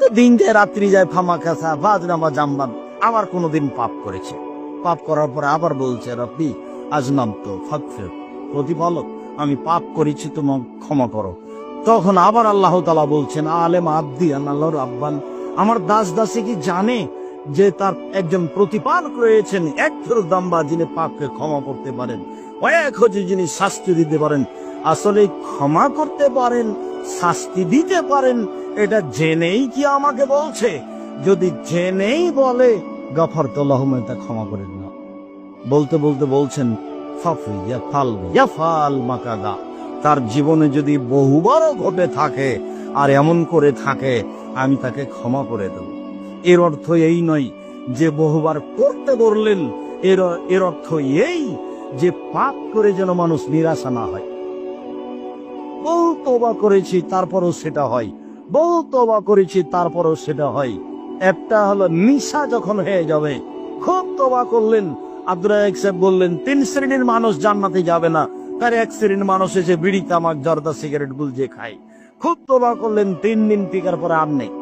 তো দিন যায় রাত্রি যায় ফামা কাসা বাজ নামা জাম্বান। আবার কোনোদিন পাপ করেছে। পাপ করার পরে আবার বলছে, রব্বি আজনাম তো প্রতিপালক, আমি পাপ করেছি তোমার ক্ষমা করো। তখন আবার আল্লাহ তালা বলছেন আলেম আব্দি আল্লাহর আব্বান আমার দাস দাসী কি জানে যে তার একজন প্রতিপালক রয়েছেন, এক ফেরত দাম্বা যিনি পাপকে ক্ষমা করতে পারেন কয়েক হচ্ছে যিনি শাস্তি দিতে পারেন? আসলে ক্ষমা করতে পারেন, শাস্তি দিতে পারেন এটা জেনেই কি আমাকে বলছে? যদি জেনেই বলে গফর তোল্লাহ তা ক্ষমা করে দিন বলতে বলতে বলছেন তার জীবনে যদি বহুবারও ঘটে থাকে, আর এমন করে থাকে, আমি তাকে ক্ষমা করে দেব। এর অর্থ এই নয় যে বহুবার করতে বললেন, এর এর অর্থ এই যে পাপ করে যেন মানুষ নিরাশা না হয়। বহু তোবা করেছি, তারপরও সেটা হয়। বহু তবা করেছি, তারপরও সেটা হয়। একটা হলো নিশা যখন হয়ে যাবে, খুব তবা করলেন। আব্দুল সাহেব বললেন, তিন শ্রেণির মানুষ জান্নাতে যাবে না। তার এক শ্রেণির মানুষ এসে বিড়ি, তামাক, জর্দা, সিগারেট, গুলজে খায়। খুব তোবা করলেন, তিন দিন টিকার পরে আর নেই।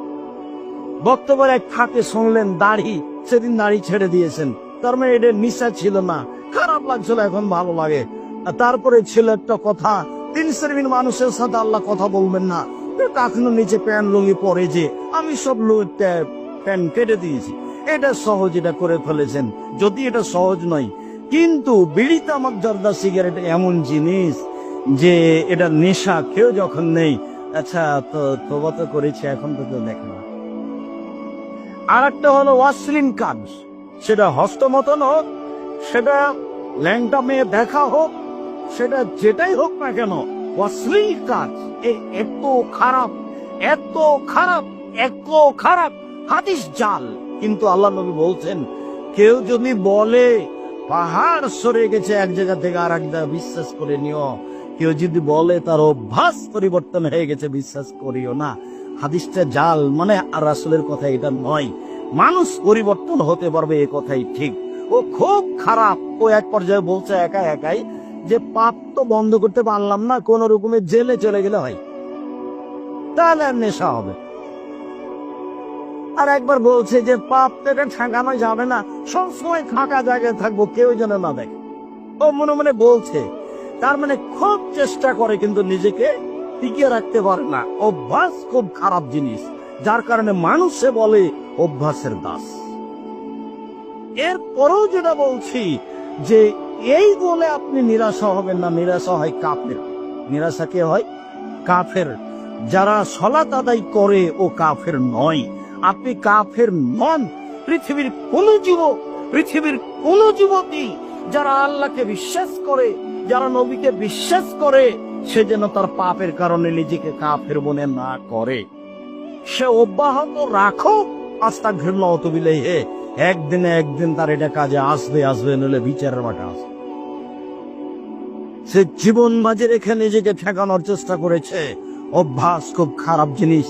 বক্তব্যের এক খাতে শুনলেন, দাড়ি, সেদিন দাড়ি ছেড়ে দিয়েছেন। তার মানে এটা নিশা ছিল না। খারাপ লাগছিল, এখন ভালো লাগে। তারপরে ছিল একটা কথা, তিন শ্রেণির মানুষের সাথে আল্লাহ কথা বলবেন না। এখনও নিচে প্যান্ট লুঙ্গি পরে যে আমি সব প্যান্ট কেটে দিয়েছি। এটা সহজ এটা করে ফেলেছেন। যদি এটা সহজ নয়, কিন্তু বিড়ি তামাক, জর্দা সিগারেট এমন জিনিস যে এটা নেশা, কেউ যখন নেই আচ্ছা তো তোবা তো করেছে, এখন তো কেউ দেখে না। আর একটা হলো অশ্লীল কাজ। সেটা হস্তমতন হোক, সেটা ল্যাংটা মেয়ে দেখা হোক, সেটা যেটাই হোক না কেন অশ্লীল কাজ এত খারাপ এত খারাপ এত খারাপ। হাদিস জাল। কিন্তু আল্লাহ নবী বলছেন, কেউ যদি বলে, পাহাড় সরে গেছে এক জায়গা থেকে আর এক জায়গায়, বিশ্বাস করে নিও। কেউ যদি বলে, তার অভ্যাস পরিবর্তন হয়ে গেছে, বিশ্বাস করিও না। হাদিসটা জাল মানে আর আসলের কথা এটা নয়। মানুষ পরিবর্তন হতে পারবে এ কথাই ঠিক। ও খুব খারাপ। ও এক পর্যায়ে বলছে, একা একাই যে পাপ তো বন্ধ করতে পারলাম না, কোন রকমের জেলে চলে গেলে হয়। তাহলে আর নেশা হবে। আর একবার বলছে যে, পাপ এটা ঠেকানো যাবে না সবসময় ফাঁকা জায়গায় থাকব, কেউ যেন না দেখে। ও মনে মনে বলছে, তার মানে খুব চেষ্টা করে, কিন্তু নিজেকে টিকিয়ে রাখতে পারে না। অভ্যাস খুব খারাপ জিনিস, যার কারণে মানুষে বলে অভ্যাসের দাস। এরপরেও যেটা বলছি, যে এই বলে আপনি নিরাশা হবেন না, নিরাশা হয় কাফের। নিরাশা কে হয় কাফের। যারা সলাত আদায় করে, ও কাফের নয়। আপনি কাফের নন, পৃথিবীর কোন যুবক পৃথিবীর কোন যুবতী যারা আল্লাহকে বিশ্বাস করে, যারা নবীকে বিশ্বাস করে, সে যেন তার পাপের কারণে নিজেকে কাফের মনে না করে। সে অব্যাহত রাখো আস্তা ঘৃণা অত বিলে হে একদিনে একদিন তার এটা কাজে আসবে আসবে নলে বিচারের মাঠে আসবে সে জীবন বাজে রেখে নিজেকে ঠেকানোর চেষ্টা করেছে। অভ্যাস খুব খারাপ জিনিস।